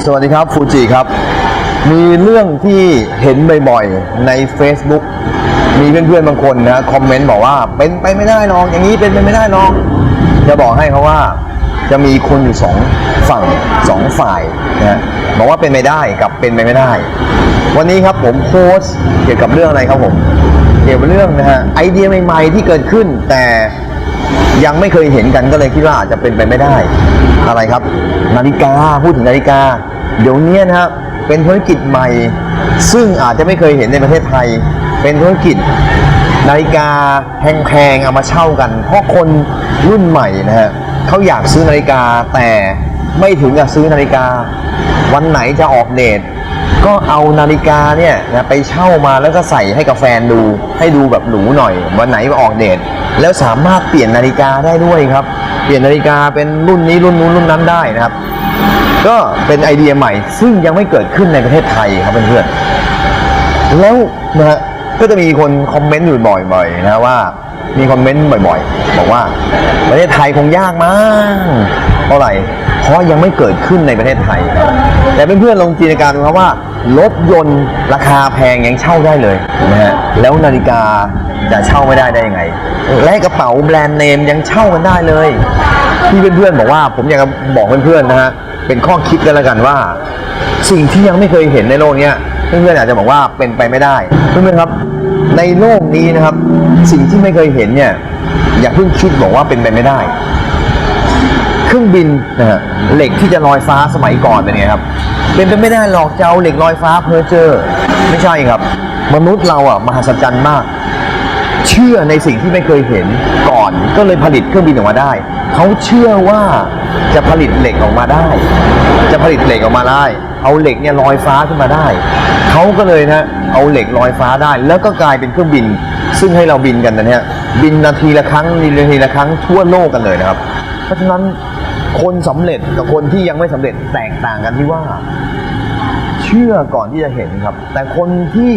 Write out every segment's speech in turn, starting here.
สวัสดีครับฟูจิครับ มีเรื่องที่เห็นบ่อยๆใน Facebook มีเพื่อนๆบางคนนะคอมเมนต์บอกว่าเป็นไปไม่ได้น้อง อย่างนี้เป็นไปไม่ได้น้อง จะบอกให้เขาว่าจะมีคนอยู่สองฝั่งสองฝ่ายนะบอกว่าเป็นไปได้กับเป็นไปไม่ได้ วันนี้ครับผมโพสเกี่ยวกับเรื่องอะไรครับผม เกี่ยวกับเรื่องนะฮะไอเดียใหม่ๆที่เกิดขึ้นแต่ ยังไม่เคยเห็นกันก็เลยคิดว่าอาจจะเป็นไปไม่ได้ อะไรครับ นาฬิกาพูดถึงนาฬิกา เดี๋ยวนี้นะครับเป็นธุรกิจใหม่ ซึ่งอาจจะไม่เคยเห็นในประเทศไทย เป็นธุรกิจนาฬิกาแพงๆเอามาเช่ากัน เพราะคนรุ่นใหม่นะฮะเขาอยากซื้อนาฬิกาแต่ไม่ถึงกับซื้อนาฬิกา วันไหนจะออกเดท ก็เอานาฬิกาเนี่ยนะไปเช่ามาแล้วก็ใส่ให้กับแฟนดู ให้ดูแบบหรูหน่อยวันไหนมาออกเดทแล้วสามารถเปลี่ยนนาฬิกาได้ด้วยครับ เปลี่ยนนาฬิกาเป็นรุ่นนี้รุ่นนู้นรุ่นนั้นได้นะครับ ก็เป็นไอเดียใหม่ ซึ่งยังไม่เกิดขึ้นในประเทศไทยครับเพื่อนๆแล้วนะฮะก็จะมีคนคอมเมนต์อยู่บ่อยๆนะว่ามีคอมเมนต์บ่อยๆ บอกว่าประเทศไทยคงยากมากเพราะอะไรเพราะยังไม่เกิดขึ้นในประเทศไทย แต่เพื่อนๆลองจินตนาการดูครับว่ารถยนต์ราคาแพงยังเช่าได้เลยนะฮะแล้วนาฬิกาจะเช่าไม่ได้ได้ยังไง และกระเป๋าแบรนด์เนมยังเช่ากันได้เลยที่เพื่อนๆบอกว่าผมอยากจะบอกเพื่อนๆนะฮะเป็นข้อคิดกันแล้วกันว่า สิ่งที่ยังไม่เคยเห็นในโลกเนี้ยเพื่อนๆอาจจะบอกว่าเป็นไปไม่ได้เพื่อนๆครับในโลกนี้นะครับ สิ่งที่ไม่เคยเห็นเนี่ยอย่าเพิ่งคิดบอกว่าเป็นไปไม่ได้ เครื่องบินนะฮะเหล็กที่จะลอยฟ้าสมัยก่อนเป็นไงครับเป็นไปไม่ได้หรอกจะเอาเหล็กลอยฟ้าเพอเจอร์ไม่ใช่ครับ มนุษย์เราอะมหัศจรรย์มาก เชื่อในสิ่งที่ไม่เคยเห็นก่อนก็เลยผลิตเครื่องบินออกมาได้ เขาเชื่อว่าจะผลิตเหล็กออกมาได้ จะผลิตเหล็กออกมาได้ เอาเหล็กเนี่ยลอยฟ้าขึ้นมาได้เขาก็เลยนะเอาเหล็กลอยฟ้าได้ แล้วก็กลายเป็นเครื่องบิน ซึ่งให้เราบินกันนะเนี่ยบินนาทีละครั้งนาทีละครั้งทั่วโลกกันเลยนะครับ เพราะฉะนั้น คนสำเร็จกับคนที่ยังไม่สำเร็จแตกต่างกันที่ว่า เชื่อก่อนที่จะเห็นครับ แต่คนที่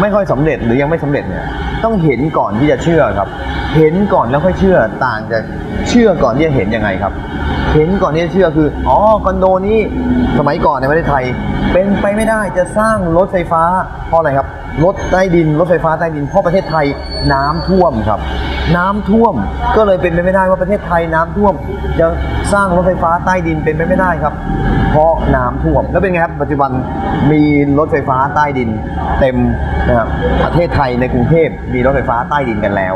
ไม่ค่อยสำเร็จหรือยังไม่สำเร็จเนี่ย ต้องเห็นก่อนที่จะเชื่อครับ เห็นก่อนแล้วค่อยเชื่อต่างจากเชื่อก่อนที่จะเห็นยังไงครับ เห็นก่อนที่จะเชื่อคืออ๋อคอนโดนี้สมัยก่อนในประเทศไทย เป็นไปไม่ได้จะสร้างรถไฟฟ้าเพราะอะไรครับรถใต้ดินรถไฟฟ้าใต้ดินเพราะประเทศไทยน้ำท่วมครับ น้ำท่วมก็เลยเป็นไปไม่ได้ว่าประเทศไทยน้ำท่วม จะสร้างรถไฟฟ้าใต้ดินเป็นไปไม่ได้ครับ เพราะน้ำท่วมแล้วเป็นไงครับปัจจุบันมีรถไฟฟ้าใต้ดิน เต็มนะครับประเทศไทยในกรุงเทพมีรถไฟฟ้าใต้ดินกันแล้ว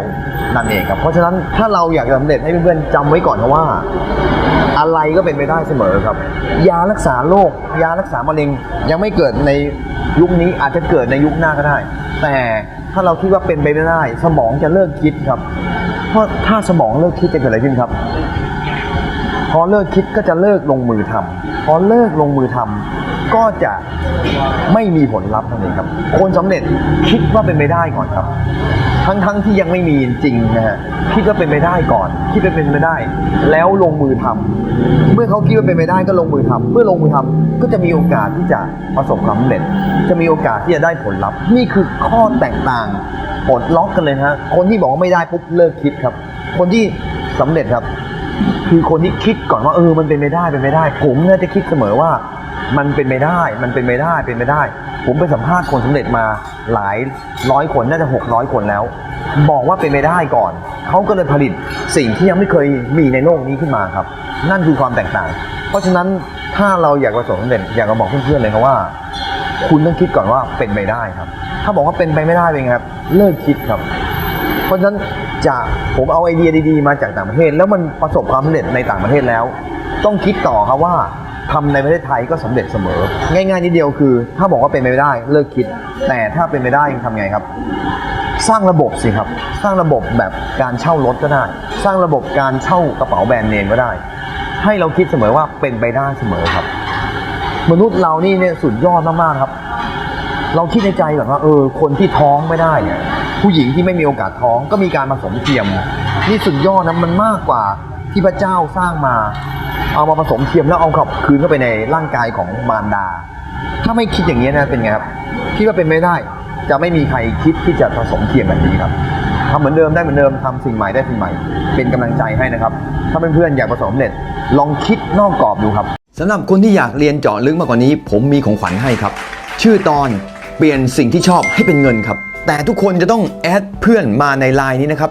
นั่นเองครับ เพราะฉะนั้นถ้าเราอยากจะสำเร็จให้เพื่อนๆจำไว้ก่อนนะว่า อะไรก็เป็นไปได้เสมอครับ ยารักษาโรคยารักษามะเร็งยังไม่เกิดในยุคนี้อาจจะเกิดในยุคหน้าก็ได้ แต่ถ้าเราคิดว่าเป็นไปไม่ได้ สมองจะเลิกคิดครับ เพราะถ้าสมองเลิกคิดจะเกิดอะไรขึ้นครับ พอเลิกคิดก็จะเลิกลงมือทำพอเลิกลงมือทำ ก็จะไม่มีผลลัพธ์นั่นเองครับ คนสำเร็จคิดว่าเป็นไปได้ก่อนครับ ทั้งๆทที่ยังไม่มีจริงนะฮะคิดว่าเป็นไปได้ก่อนคิดว่าเป็นไปได้ แล้วลงมือทำเมื่อเขาคิดว่าเป็นไปได้ก็ลงมือทำเมื่อลงมือทำก็จะมีโอกาสที่จะประสบความสำเร็จ จะมีโอกาสที่จะได้ผลลัพธ์นี่คือข้อแตกต่างปลดล็อกกันเลยนะฮะคนที่บอกว่าไม่ได้ปุ๊บเลิกคิดครับ คนที่สำเร็จครับ คือคนที่คิดก่อนว่าเออมันเป็นไปได้เป็นไปได้ ผมเนี่ยจะคิดเสมอว่า มันเป็นไปได้ มันเป็นไปได้ เป็นไปได้ ผมไปสัมภาษณ์คนสำเร็จมาหลายร้อยคนน่าจะหกร้อยคนแล้ว บอกว่าเป็นไปได้ก่อน เขาก็เลยผลิตสิ่งที่ยังไม่เคยมีในโลกนี้ขึ้นมาครับ นั่นคือความแตกต่าง เพราะฉะนั้นถ้าเราอยากประสบความสำเร็จอยากจะบอกเพื่อนๆเลยครับว่า คุณต้องคิดก่อนว่าเป็นไปได้ครับ ถ้าบอกว่าเป็นไปไม่ได้เป็นไงครับ เลิกคิดครับ เพราะฉะนั้นจะผมเอาไอเดียดีๆ มาจากต่างประเทศ แล้วมันประสบความสำเร็จในต่างประเทศแล้ว ต้องคิดต่อครับว่า ทำในประเทศไทยก็สำเร็จเสมอ ง่ายๆนิดเดียวคือ ถ้าบอกว่าเป็นไปไม่ได้เลิกคิด แต่ถ้าเป็นไปได้ทำไงครับ สร้างระบบสิครับ สร้างระบบแบบการเช่ารถก็ได้ สร้างระบบการเช่ากระเป๋าแบรนด์เนมก็ได้ ให้เราคิดเสมอว่าเป็นไปได้เสมอครับ มนุษย์เรานี่เนี่ยสุดยอดมากๆครับ เราคิดในใจแบบว่าเออ คนที่ท้องไม่ได้เนี่ยผู้หญิงที่ไม่มีโอกาสท้องก็มีการผสมเทียม นี่สุดยอดนะมันมากกว่า ที่พระเจ้าสร้างมา เอามาผสมเทียมแล้วเอาขับคืนเข้าไปในร่างกายของมารดา ถ้าไม่คิดอย่างนี้นะเป็นไงครับคิดว่าเป็นไม่ได้ จะไม่มีใครคิดที่จะผสมเทียมแบบนี้ครับทำเหมือนเดิมได้เหมือนเดิมทำสิ่งใหม่ได้สิ่งใหม่ เป็นกำลังใจให้นะครับ ถ้าเพื่อนๆอยากประสบความสำเร็จลองคิดนอกกรอบดูครับสำหรับคนที่อยากเรียนเจาะลึกมากกว่านี้ ผมมีของขวัญให้ครับ ชื่อตอนเปลี่ยนสิ่งที่ชอบให้เป็นเงินครับ แต่ทุกคนจะต้องแอดเพื่อนมาในไลน์นี้นะครับ